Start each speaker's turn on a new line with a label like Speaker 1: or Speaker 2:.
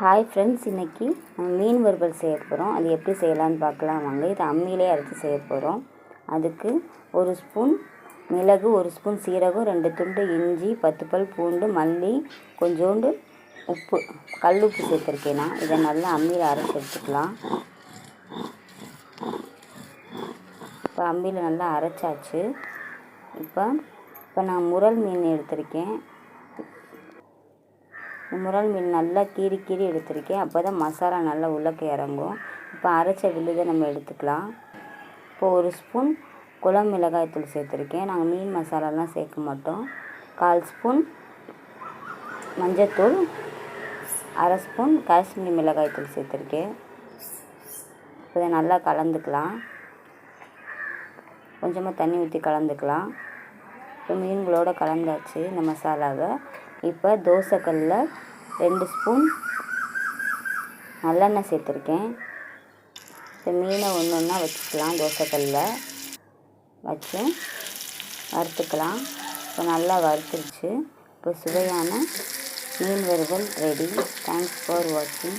Speaker 1: Hi friends இன்றைக்கி மீன் வறுவல் செய்ய போகிறோம் அது எப்படி செய்யலான்னு பார்க்கலாம். வாங்க இது அம்மியிலே அரைச்சி செய்ய போகிறோம் அதுக்கு ஒரு ஸ்பூன் மிளகு ஒரு ஸ்பூன் சீரகம் ரெண்டு துண்டு இஞ்சி பத்து பல் பூண்டு மல்லி கொஞ்சோண்டு உப்பு கல் உப்பு சேர்த்துருக்கேன் நான். இதை நல்லா அம்மியில் அரைச்சி எடுத்துக்கலாம். இப்போ அம்மியில் நல்லா அரைச்சாச்சு. இப்போ இப்போ நான் முரல் மீன் எடுத்திருக்கேன். முரல் மீன் நல்லா கீறி கீறி எடுத்திருக்கேன். அப்போ தான் மசாலா நல்லா உள்ளக்க இறங்கும். இப்போ அரைச்ச விழுதை நம்ம எடுத்துக்கலாம். இப்போ ஒரு ஸ்பூன் குளம் மிளகாய்த்தூள் சேர்த்துருக்கேன். நாங்கள் மீன் மசாலாலாம் சேர்க்க மாட்டோம். கால் ஸ்பூன் மஞ்சத்தூள் அரை ஸ்பூன் காஷ்மீரி மிளகாய்த்தூள் சேர்த்துருக்கேன். இப்போ இதை நல்லா கலந்துக்கலாம். கொஞ்சமாக தண்ணி ஊற்றி கலந்துக்கலாம். இப்போ மீன்களோட கலந்தாச்சு இந்த மசாலாவை. இப்போ தோசைக்கல்லில் ரெண்டு ஸ்பூன் நல்லெண்ணெய் சேர்த்துருக்கேன். இப்போ மீனை ஒன்று ஒன்றா வச்சுக்கலாம் தோசைக்கல்லில் வச்சு வறுத்துக்கலாம். இப்போ நல்லா வறுத்துருச்சு. இப்போ சுவையான மீன் வறுவல் ரெடி தேங்க்ஸ் ஃபார் வாட்சிங்